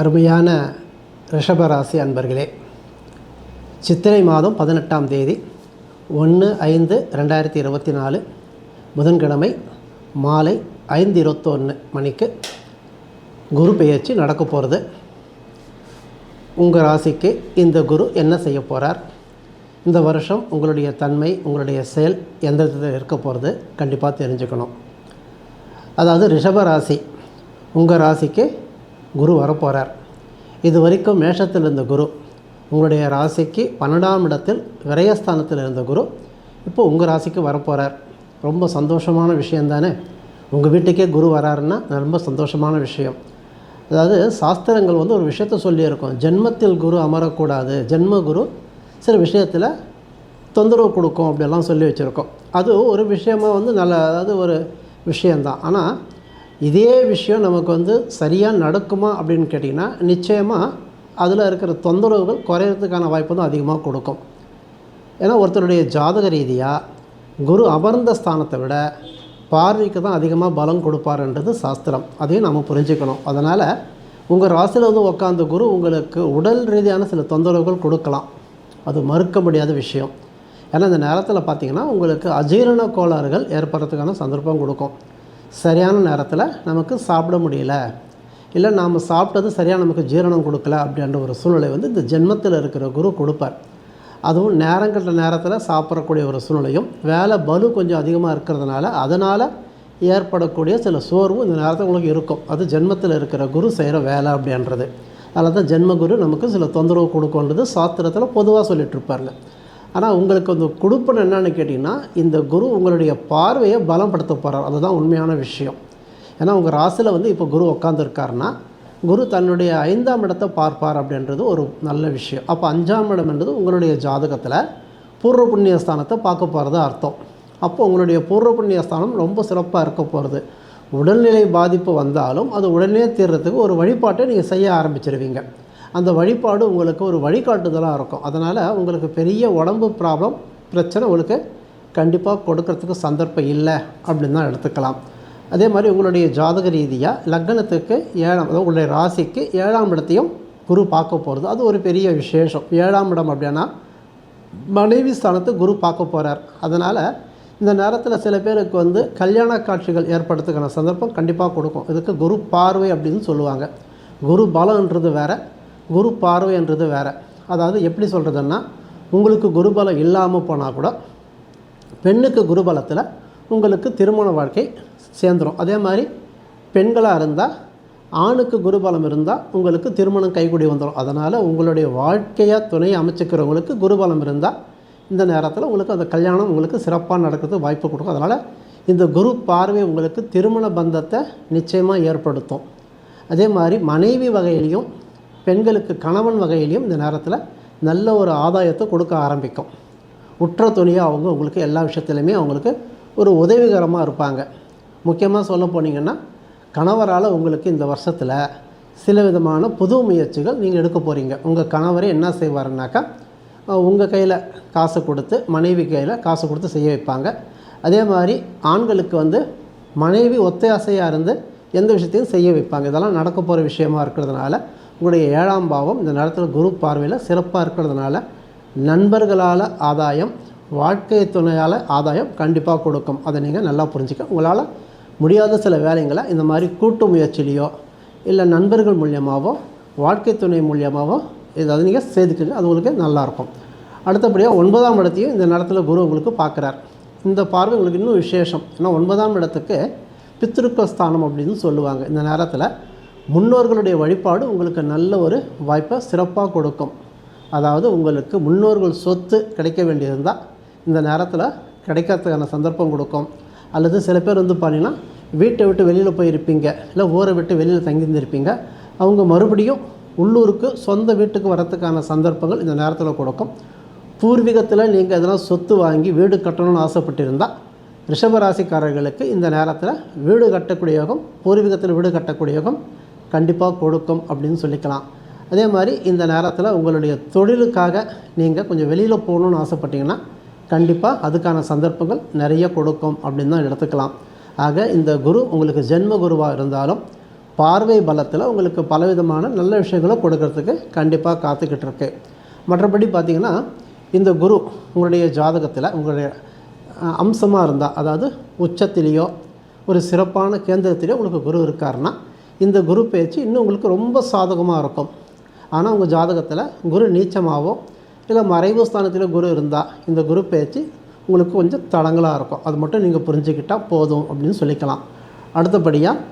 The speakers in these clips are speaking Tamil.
அருமையான ரிஷபராசி அன்பர்களே சித்திரை மாதம் பதினெட்டாம் தேதி ஒன்று ஐந்து ரெண்டாயிரத்தி இருபத்தி நாலு புதன்கிழமை மாலை ஐந்து இருபத்தொன்று மணிக்கு குரு பெயர்ச்சி நடக்க போகிறது உங்கள் ராசிக்கு இந்த குரு என்ன செய்ய போகிறார் இந்த வருஷம் உங்களுடைய தன்மை உங்களுடைய செயல் எந்த விதத்தில் இருக்க போகிறது கண்டிப்பாக தெரிஞ்சுக்கணும். அதாவது ரிஷப ராசி உங்கள் ராசிக்கு குரு வரப்போகிறார் இது வரைக்கும் மேஷத்தில் இருந்த குரு உங்களுடைய ராசிக்கு பன்னெண்டாம் இடத்தில் விரயஸ்தானத்தில் இருந்த குரு இப்போ உங்கள் ராசிக்கு வரப்போகிறார் ரொம்ப சந்தோஷமான விஷயந்தானே உங்கள் வீட்டுக்கே குரு வராருன்னா ரொம்ப சந்தோஷமான விஷயம். அதாவது சாஸ்திரங்கள் வந்து ஒரு விஷயத்த சொல்லியிருக்கோம். ஜென்மத்தில் குரு அமரக்கூடாது ஜென்ம குரு சில விஷயத்தில் தொந்தரவு கொடுக்கும் அப்படிலாம் சொல்லி வச்சுருக்கோம். அது ஒரு விஷயமாக வந்து நல்ல அதாவது ஒரு விஷயந்தான் ஆனால் இதே விஷயம் நமக்கு வந்து சரியாக நடக்குமா அப்படின்னு கேட்டிங்கன்னா நிச்சயமாக அதில் இருக்கிற தொந்தரவுகள் குறையிறதுக்கான வாய்ப்பு தான் அதிகமாக கொடுக்கும். ஏன்னா ஒருத்தருடைய ஜாதக ரீதியாக குரு அமர்ந்த ஸ்தானத்தை விட பார்வைக்கு தான் அதிகமாக பலம் கொடுப்பாருன்றது சாஸ்திரம். அதையும் நம்ம புரிஞ்சுக்கணும். அதனால் உங்கள் ராசியில் வந்து உட்காந்த குரு உங்களுக்கு உடல் ரீதியான சில தொந்தரவுகள் கொடுக்கலாம். அது மறுக்க முடியாத விஷயம். ஏன்னா இந்த நேரத்தில் பார்த்திங்கன்னா உங்களுக்கு அஜீரண கோளாறுகள் ஏற்படுறதுக்கான சந்தர்ப்பம் கொடுக்கும். சரியான நேரத்தில் நமக்கு சாப்பிட முடியல. இல்லை நாம் சாப்பிட்டது சரியாக நமக்கு ஜீரணம் கொடுக்கல அப்படின்ற ஒரு சூழ்நிலை வந்து இந்த ஜென்மத்தில் இருக்கிற குரு கொடுப்பார். அதுவும் நேரங்கட்ட நேரத்தில் சாப்பிடக்கூடிய ஒரு சூழ்நிலையும் வேலை பலு கொஞ்சம் அதிகமாக இருக்கிறதுனால அதனால் ஏற்படக்கூடிய சில சோர்வும் இந்த நேரத்தில் உங்களுக்கு இருக்கும். அது ஜென்மத்தில் இருக்கிற குரு செய்கிற வேலை அப்படின்றது. அதில் தான் ஜென்ம குரு நமக்கு சில தொந்தரவு கொடுக்குன்றது சாத்திரத்தில் பொதுவாக சொல்லிகிட்ருப்பாருங்க ஆனால் உங்களுக்கு அந்த கொடுப்பன் என்னன்னு கேட்டிங்கன்னா இந்த குரு உங்களுடைய பார்வையை பலப்படுத்த போகிறார் அதுதான் உண்மையான விஷயம். ஏன்னா உங்கள் ராசியில் வந்து இப்போ குரு உட்காந்துருக்காருன்னா குரு தன்னுடைய ஐந்தாம் இடத்தை பார்ப்பார் அப்படின்றது ஒரு நல்ல விஷயம். அப்போ அஞ்சாம் இடம்ன்றது உங்களுடைய ஜாதகத்தில் பூர்வ புண்ணிய ஸ்தானத்தை பார்க்க போகிறது அர்த்தம். அப்போ உங்களுடைய பூர்வ புண்ணிய ஸ்தானம் ரொம்ப சிறப்பாக இருக்க போகிறது உடல்நிலை பாதிப்பு வந்தாலும் அது உடனே தீர்றதுக்கு ஒரு வழிபாட்டை நீங்கள் செய்ய ஆரம்பிச்சிருவீங்க. அந்த வழிபாடு உங்களுக்கு ஒரு வழிகாட்டுதலாக இருக்கும். அதனால் உங்களுக்கு பெரிய உடம்பு ப்ராப்ளம் பிரச்சனை உங்களுக்கு கண்டிப்பாக கொடுக்கறதுக்கு சந்தர்ப்பம் இல்லை அப்படின்னு தான் எடுத்துக்கலாம். அதே மாதிரி உங்களுடைய ஜாதக ரீதியாக லக்னத்துக்கு ஏழாம் அதாவது உங்களுடைய ராசிக்கு ஏழாம் இடத்தையும் குரு பார்க்க போகிறது அது ஒரு பெரிய விசேஷம். ஏழாம் இடம் அப்படின்னா மனைவி ஸ்தானத்தை குரு பார்க்க போகிறார் அதனால் இந்த நேரத்தில் சில பேருக்கு வந்து கல்யாண காட்சிகள் ஏற்படுத்துக்கான சந்தர்ப்பம் கண்டிப்பாக கொடுக்கும். இதுக்கு குரு பார்வை அப்படின்னு சொல்லுவாங்க. குரு பலன்றது வேறு. குரு பார்வைன்றது வேறு. அதாவது எப்படி சொல்கிறதுன்னா உங்களுக்கு குருபலம் இல்லாமல் போனால் கூட பெண்ணுக்கு குருபலத்தில் உங்களுக்கு திருமண வாழ்க்கை சேர்ந்துடும் அதே மாதிரி பெண்களாக இருந்தால் ஆணுக்கு குருபலம் இருந்தால் உங்களுக்கு திருமணம் கைகூடி வந்துடும் அதனால் உங்களுடைய வாழ்க்கையாக துணை அமைச்சுக்கிறவங்களுக்கு குருபலம் இருந்தால் இந்த நேரத்தில் உங்களுக்கு அந்த கல்யாணம் உங்களுக்கு சிறப்பாக நடக்கிறதுக்கு வாய்ப்பு கொடுக்கும். அதனால் இந்த குரு பார்வை உங்களுக்கு திருமண பந்தத்தை நிச்சயமாக ஏற்படுத்தும். அதே மாதிரி மனைவி வகையிலையும் பெண்களுக்கு கணவன் வகையிலையும் இந்த நேரத்தில் நல்ல ஒரு ஆதாயத்தை கொடுக்க ஆரம்பிக்கும். உற்ற துணியாக அவங்க உங்களுக்கு எல்லா விஷயத்துலையுமே அவங்களுக்கு ஒரு உதவிகரமாக இருப்பாங்க. முக்கியமாக சொல்ல போனீங்கன்னா கணவரால் உங்களுக்கு இந்த வருஷத்தில் சில விதமான புது முயற்சிகள் நீங்கள் எடுக்க போகிறீங்க உங்கள் கணவரே என்ன செய்வாருனாக்கா உங்கள் கையில் காசு கொடுத்து மனைவி கையில் காசு கொடுத்து செய்ய வைப்பாங்க. அதே மாதிரி ஆண்களுக்கு வந்து மனைவி ஒத்தையாசையாக இருந்து எந்த விஷயத்தையும் செய்ய வைப்பாங்க. இதெல்லாம் நடக்க போகிற விஷயமா இருக்கிறதுனால உங்களுடைய ஏழாம் பாவம் இந்த நேரத்தில் குரு பார்வையில் சிறப்பாக இருக்கிறதுனால நண்பர்களால் ஆதாயம் வாழ்க்கை துணையால் ஆதாயம் கண்டிப்பாக கொடுக்கும். அதை நீங்கள் நல்லா புரிஞ்சுக்க. உங்களால் முடியாத சில வேலைங்களை இந்த மாதிரி கூட்டு முயற்சியிலையோ இல்லை நண்பர்கள் மூலியமாகவோ வாழ்க்கை துணை மூலியமாகவோ ஏதாவது நீங்கள் செய்துக்கங்க அது உங்களுக்கு நல்லாயிருக்கும் அடுத்தபடியாக ஒன்பதாம் இடத்தையும் இந்த நேரத்தில் குரு உங்களுக்கு பார்க்குறார். இந்த பார்வை உங்களுக்கு இன்னும் விசேஷம். ஏன்னா ஒன்பதாம் இடத்துக்கு பித்திருக்க ஸ்தானம் அப்படின்னு சொல்லுவாங்க. இந்த நேரத்தில் முன்னோர்களுடைய வழிபாடு உங்களுக்கு நல்ல ஒரு வாய்ப்பை சிறப்பாக கொடுக்கும். அதாவது உங்களுக்கு முன்னோர்கள் சொத்து கிடைக்க வேண்டியிருந்தால் இந்த நேரத்தில் கிடைக்கிறதுக்கான சந்தர்ப்பம் கொடுக்கும். அல்லது சில பேர் வந்து பார்த்தீங்கன்னா வீட்டை விட்டு வெளியில் போயிருப்பீங்க இல்லை ஊரை விட்டு வெளியில் தங்கியிருந்திருப்பீங்க. அவங்க மறுபடியும் உள்ளூருக்கு சொந்த வீட்டுக்கு வரத்துக்கான சந்தர்ப்பங்கள் இந்த நேரத்தில் கொடுக்கும். பூர்வீகத்தில் நீங்கள் எதனால் சொத்து வாங்கி வீடு கட்டணும்னு ஆசைப்பட்டிருந்தால் ரிஷபராசிக்காரர்களுக்கு இந்த நேரத்தில் வீடு கட்டக்கூடிய யோகம் பூர்வீகத்தில் வீடு கட்டக்கூடிய யோகம் கண்டிப்பாக கொடுக்கும் அப்படின்னு சொல்லிக்கலாம். அதே மாதிரி இந்த நேரத்தில் உங்களுடைய தொழிலுக்காக நீங்கள் கொஞ்சம் வெளியில் போகணுன்னு ஆசைப்பட்டீங்கன்னா கண்டிப்பாக அதுக்கான சந்தர்ப்பங்கள் நிறைய கொடுக்கும் அப்படின்னு தான் எடுத்துக்கலாம். ஆக இந்த குரு உங்களுக்கு ஜென்ம குருவாக இருந்தாலும் பார்வை பலத்தில் உங்களுக்கு பலவிதமான நல்ல விஷயங்களை கொடுக்கறதுக்கு கண்டிப்பாக காத்துக்கிட்டு இருக்கு. மற்றபடி பார்த்திங்கன்னா இந்த குரு உங்களுடைய ஜாதகத்தில் உங்களுடைய அம்சமாக இருந்தால் அதாவது உச்சத்திலேயோ ஒரு சிறப்பான கேந்திரத்திலேயோ உங்களுக்கு குரு இருக்காருன்னா இந்த குரு பேச்சு இன்னும் உங்களுக்கு ரொம்ப சாதகமாக இருக்கும். ஆனால் உங்கள் ஜாதகத்தில் குரு நீச்சமாகவோ இல்லை மறைவு ஸ்தானத்தில் குரு இருந்தால் இந்த குரு பேச்சு உங்களுக்கு கொஞ்சம் தடங்களாக இருக்கும். அது மட்டும் நீங்கள் புரிஞ்சுக்கிட்டால் போதும் அப்படின்னு சொல்லிக்கலாம். அடுத்தபடியாக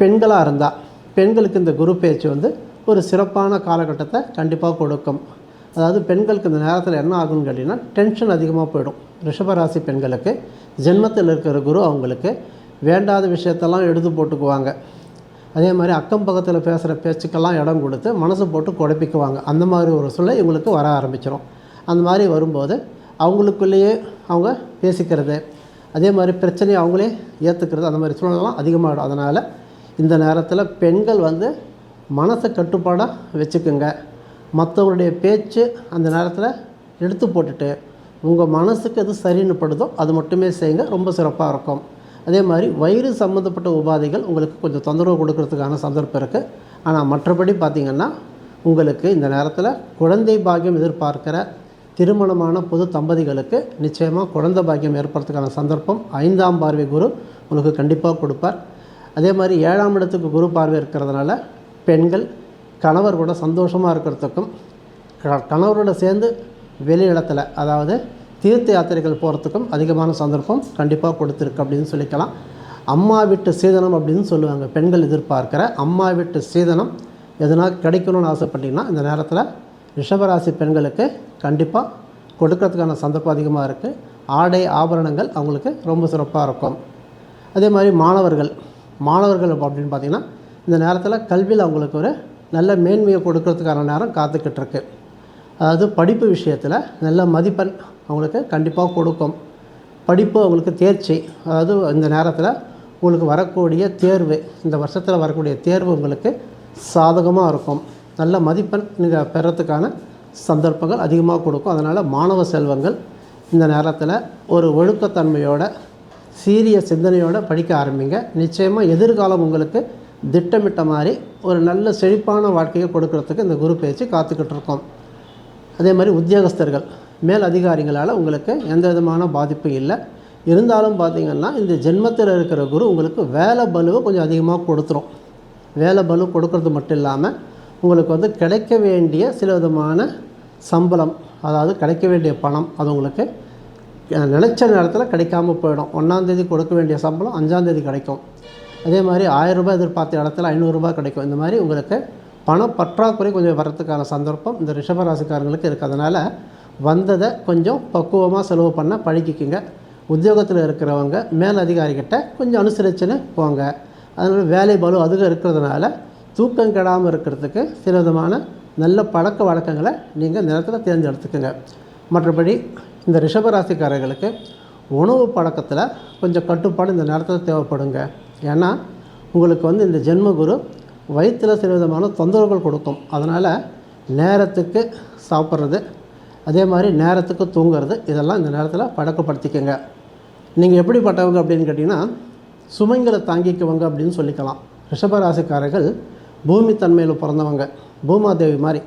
பெண்களாக இருந்தால் பெண்களுக்கு இந்த குரு பேச்சு வந்து ஒரு சிறப்பான காலகட்டத்தை கண்டிப்பாக கொடுக்கும். அதாவது பெண்களுக்கு இந்த நேரத்தில் என்ன ஆகும்னு கேட்டிங்கன்னா டென்ஷன் அதிகமாக போயிடும். ரிஷபராசி பெண்களுக்கு ஜென்மத்தில் இருக்கிற குரு அவங்களுக்கு வேண்டாத விஷயத்தெல்லாம் எடுத்து போட்டுக்குவாங்க. அதே மாதிரி அக்கம் பக்கத்தில் பேசுகிற பேச்சுக்கெல்லாம் இடம் கொடுத்து மனசு போட்டு குழப்பிக்குவாங்க. அந்த மாதிரி ஒரு சூழ்நிலை இவங்களுக்கு வர ஆரம்பிச்சிடும் அந்த மாதிரி வரும்போது அவங்களுக்குள்ளேயே அவங்க பேசிக்கிறது அதே மாதிரி பிரச்சனையை அவங்களே ஏற்றுக்கிறது அந்த மாதிரி சூழ்நிலாம் அதிகமாகிடும் அதனால் இந்த நேரத்தில் பெண்கள் வந்து மனசை கட்டுப்பாடாக வச்சுக்குங்க. மற்றவங்களுடைய பேச்சு அந்த நேரத்தில் எடுத்து போட்டுட்டு உங்கள் மனசுக்கு எது சரின்னு படுதோ அது மட்டுமே செய்யுங்க. ரொம்ப சிறப்பாக இருக்கும். அதே மாதிரி வயிறு சம்மந்தப்பட்ட உபாதைகள் உங்களுக்கு கொஞ்சம் தொந்தரவு கொடுக்கறதுக்கான சந்தர்ப்பம் இருக்குது ஆனால் மற்றபடி பார்த்திங்கன்னா உங்களுக்கு இந்த நேரத்தில் குழந்தை பாக்கியம் எதிர்பார்க்கிற திருமணமான புது தம்பதிகளுக்கு நிச்சயமாக குழந்தை பாக்கியம் ஏற்படுறதுக்கான சந்தர்ப்பம் ஐந்தாம் பார்வை குரு உங்களுக்கு கண்டிப்பாக கொடுப்பார். அதே மாதிரி ஏழாம் இடத்துக்கு குரு பார்வை இருக்கிறதுனால பெண்கள் கணவர் கூட சந்தோஷமாக இருக்கிறதுக்கும் க- கணவரோட சேர்ந்து வெளி இடத்துல அதாவது தீர்த்த யாத்திரைகள் போகிறதுக்கும் அதிகமான சந்தர்ப்பம் கண்டிப்பாக கொடுத்துருக்கு அப்படின்னு சொல்லிக்கலாம். அம்மா வீட்டு சீதனம் அப்படின்னு சொல்லுவாங்க பெண்கள் எதிர்பார்க்குற அம்மா வீட்டு சீதனம் எதனா கிடைக்கணும்னு ஆசைப்பட்டீங்கன்னா இந்த நேரத்தில் ரிஷபராசி பெண்களுக்கு கண்டிப்பாக கொடுக்கறதுக்கான சந்தர்ப்பம் அதிகமாக இருக்குது ஆடை ஆபரணங்கள் அவங்களுக்கு ரொம்ப சிறப்பாக இருக்கும். அதே மாதிரி மாணவர்கள் மாணவர்கள் அப்படின்னு பார்த்திங்கன்னா இந்த நேரத்தில் கல்வியில் அவங்களுக்கு ஒரு நல்ல மேன்மையை கொடுக்கறதுக்கான நேரம் காத்துக்கிட்டு இருக்குது அதாவது படிப்பு விஷயத்தில் நல்ல மதிப்பெண் அவங்களுக்கு கண்டிப்பாக கொடுக்கும். படிப்பு அவங்களுக்கு தேர்ச்சி அதாவது இந்த நேரத்தில் உங்களுக்கு வரக்கூடிய தேர்வு இந்த வருஷத்தில் வரக்கூடிய தேர்வு உங்களுக்கு சாதகமாக இருக்கும். நல்ல மதிப்பெண் நீங்கள் பெறத்துக்கான சந்தர்ப்பங்கள் அதிகமாக கொடுக்கும். அதனால் மாணவ செல்வங்கள் இந்த நேரத்தில் ஒரு ஒழுக்கத்தன்மையோட சீரிய சிந்தனையோடு படிக்க ஆரம்பிங்க. நிச்சயமாக எதிர்காலம் உங்களுக்கு திட்டமிட்ட மாதிரி ஒரு நல்ல செழிப்பான வாழ்க்கையை கொடுக்கறதுக்கு இந்த குரு பேச்சு காத்துக்கிட்டு இருக்கோம். அதே மாதிரி உத்தியோகஸ்தர்கள் மேல் அதிகாரிகளால் உங்களுக்கு எந்த விதமான பாதிப்பும் இல்லை. இருந்தாலும் பார்த்திங்கன்னா இந்த ஜென்மத்தில் இருக்கிற குரு உங்களுக்கு வேலை பலுவை கொஞ்சம் அதிகமாக கொடுத்துரும். வேலை பலு கொடுக்கறது மட்டும் இல்லாமல் உங்களுக்கு வந்து கிடைக்க வேண்டிய சில விதமான சம்பளம் அதாவது கிடைக்க வேண்டிய பணம் அது உங்களுக்கு நினச்ச நினைச்ச நேரத்தில் கிடைக்காம போயிடும். ஒன்றாந்தேதி கொடுக்க வேண்டிய சம்பளம் அஞ்சாந்தேதி கிடைக்கும். அதே மாதிரி ஆயிரம் ரூபாய் எதிர்பார்த்த இடத்துல ஐநூறுரூபா கிடைக்கும். இந்த மாதிரி உங்களுக்கு பண பற்றாக்குறை கொஞ்சம் வர்றதுக்கான சந்தர்ப்பம் இந்த ரிஷபராசிக்காரங்களுக்கு இருக்குது அதனால் வந்ததை கொஞ்சம் பக்குவமாக செலவு பண்ண பழகிக்குங்க. உத்தியோகத்தில் இருக்கிறவங்க மேல் அதிகாரிகிட்ட கொஞ்சம் அனுசரிச்சுன்னு போங்க. அதனால் வேலை பலு அதிகம் இருக்கிறதுனால தூக்கம் கெடாமல் இருக்கிறதுக்கு சில விதமான நல்ல பழக்க வழக்கங்களை நீங்கள் நிலத்தில் நேரத்தில் தேர்ந்தெடுத்துக்கோங்க. மற்றபடி இந்த ரிஷபராசிக்காரர்களுக்கு உணவு பழக்கத்தில் கொஞ்சம் கட்டுப்பாடு இந்த நேரத்தில் தேவைப்படுங்க. ஏன்னா உங்களுக்கு வந்து இந்த ஜென்மகுரு வயிற்றில் சில விதமான தொந்தரவுகள் கொடுக்கும். அதனால் நேரத்துக்கு சாப்பிட்றது அதே மாதிரி நேரத்துக்கு தூங்குறது இதெல்லாம் இந்த நேரத்தில் பழக்கப்படுத்திக்கங்க. நீங்கள் எப்படிப்பட்டவங்க அப்படின்னு கேட்டிங்கன்னா சுமைங்களை தாங்கிக்குவங்க அப்படின்னு சொல்லிக்கலாம். ரிஷபராசிக்காரர்கள் பூமி தன்மையில் பிறந்தவங்க பூமாதேவி மாதிரி.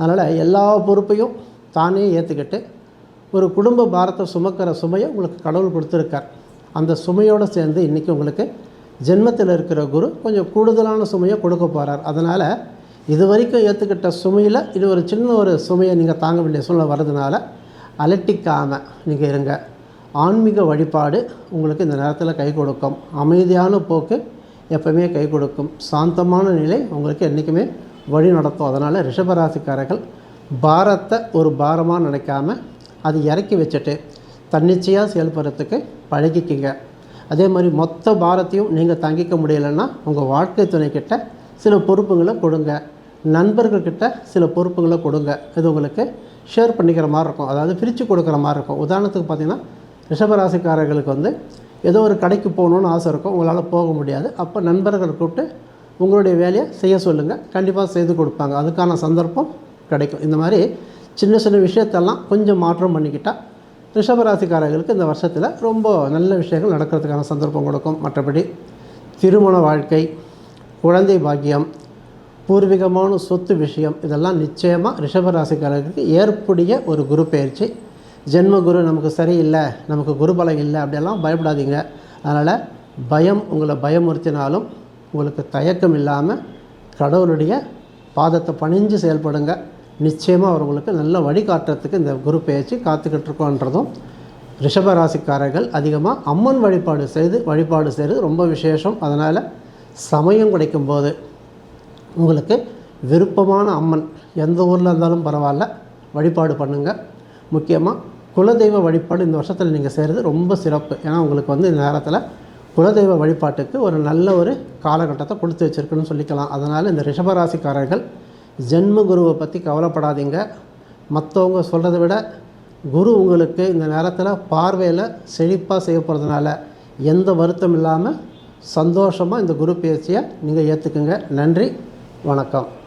அதனால் எல்லா பொறுப்பையும் தானே ஏற்றுக்கிட்டு ஒரு குடும்ப பாரத்தை சுமக்கிற சுமையை உங்களுக்கு கடவுள் கொடுத்துருக்கார். அந்த சுமையோடு சேர்ந்து இன்றைக்கி உங்களுக்கு ஜென்மத்தில் இருக்கிற குரு கொஞ்சம் கூடுதலான சுமையை கொடுக்க போகிறார் அதனால் இது வரைக்கும் ஏற்றுக்கிட்ட சுமையில் இது ஒரு சின்ன ஒரு சுமையை நீங்கள் தாங்க வேண்டிய சூழ்நிலை வர்றதுனால அலட்டிக்காமல் நீங்கள் இருங்க. ஆன்மீக வழிபாடு உங்களுக்கு இந்த நேரத்தில் கை கொடுக்கும். அமைதியான போக்கு எப்பவுமே கை கொடுக்கும். சாந்தமான நிலை உங்களுக்கு என்றைக்குமே வழி நடத்தும். அதனால் ரிஷபராசிக்காரர்கள் பாரத்தை ஒரு பாரமாக நினைக்காம அது இறக்கி வச்சுட்டு தன்னிச்சையாக செயல்படுறதுக்கு பழகிக்கிங்க. அதே மாதிரி மொத்த பாரத்தையும் நீங்கள் தாங்கிக்க முடியலைன்னா உங்கள் வாழ்க்கை துணைக்கிட்ட சில பொறுப்புகளை கொடுங்க. நண்பர்கள்கிட்ட சில பொறுப்புகளை கொடுங்க. இது உங்களுக்கு ஷேர் பண்ணிக்கிற மாதிரி இருக்கும். அதாவது பிரித்து கொடுக்குற மாதிரி இருக்கும். உதாரணத்துக்கு பார்த்தீங்கன்னா ரிஷபராசிக்காரர்களுக்கு வந்து ஏதோ ஒரு கடைக்கு போகணுன்னு ஆசை இருக்கும். உங்களால் போக முடியாது. அப்போ நண்பர்கள் கூப்பிட்டு உங்களுடைய வேலையை செய்ய சொல்லுங்கள் கண்டிப்பாக செய்து கொடுப்பாங்க. அதுக்கான சந்தர்ப்பம் கிடைக்கும். இந்த மாதிரி சின்ன சின்ன விஷயத்தெல்லாம் கொஞ்சம் மாற்றம் பண்ணிக்கிட்டால் ரிஷபராசிக்காரர்களுக்கு இந்த வருஷத்தில் ரொம்ப நல்ல விஷயங்கள் நடக்கிறதுக்கான சந்தர்ப்பம் கொடுக்கும். மற்றபடி திருமண வாழ்க்கை குழந்தை பாக்கியம் பூர்வீகமான சொத்து விஷயம் இதெல்லாம் நிச்சயமாக ரிஷபராசிக்காரர்களுக்கு ஏற்புடைய ஒரு குரு பயிற்சி. ஜென்ம குரு நமக்கு சரியில்லை நமக்கு குருபலம் இல்லை அப்படியெல்லாம் பயப்படாதீங்க. அதனால் பயம் உங்களை பயமுறுத்தினாலும் உங்களுக்கு தயக்கம் இல்லாமல் கடவுளுடைய பாதத்தை பணிஞ்சு செயல்படுங்க. நிச்சயமாக அவர் உங்களுக்கு நல்ல வழிகாட்டுறதுக்கு இந்த குரு பேச்சு காத்துக்கிட்டு இருக்கோன்றதும் ரிஷபராசிக்காரர்கள் அதிகமாக அம்மன் வழிபாடு செய்து வழிபாடு செய்கிறது ரொம்ப விசேஷம். அதனால் சமயம் கிடைக்கும்போது உங்களுக்கு விருப்பமான அம்மன் எந்த ஊரில் இருந்தாலும் பரவாயில்ல வழிபாடு பண்ணுங்கள் முக்கியமாக குலதெய்வ வழிபாடு இந்த வருஷத்தில் நீங்கள் செய்கிறது ரொம்ப சிறப்பு. ஏன்னா உங்களுக்கு வந்து இந்த நேரத்தில் குலதெய்வ வழிபாட்டுக்கு ஒரு நல்ல ஒரு காலகட்டத்தை கொடுத்து வச்சுருக்குன்னு சொல்லிக்கலாம். அதனால் இந்த ரிஷபராசிக்காரர்கள் ஜென்ம குருவை பற்றி கவலைப்படாதீங்க. மற்றவங்க சொல்கிறத விட குரு உங்களுக்கு இந்த நேரத்தில் பார்வையில் செழிப்பாக செய்ய போகிறதுனால எந்த வருத்தம் இல்லாமல் சந்தோஷமாக இந்த குரு பேச்சியை நீங்கள் ஏற்றுக்குங்க நன்றி வணக்கம்.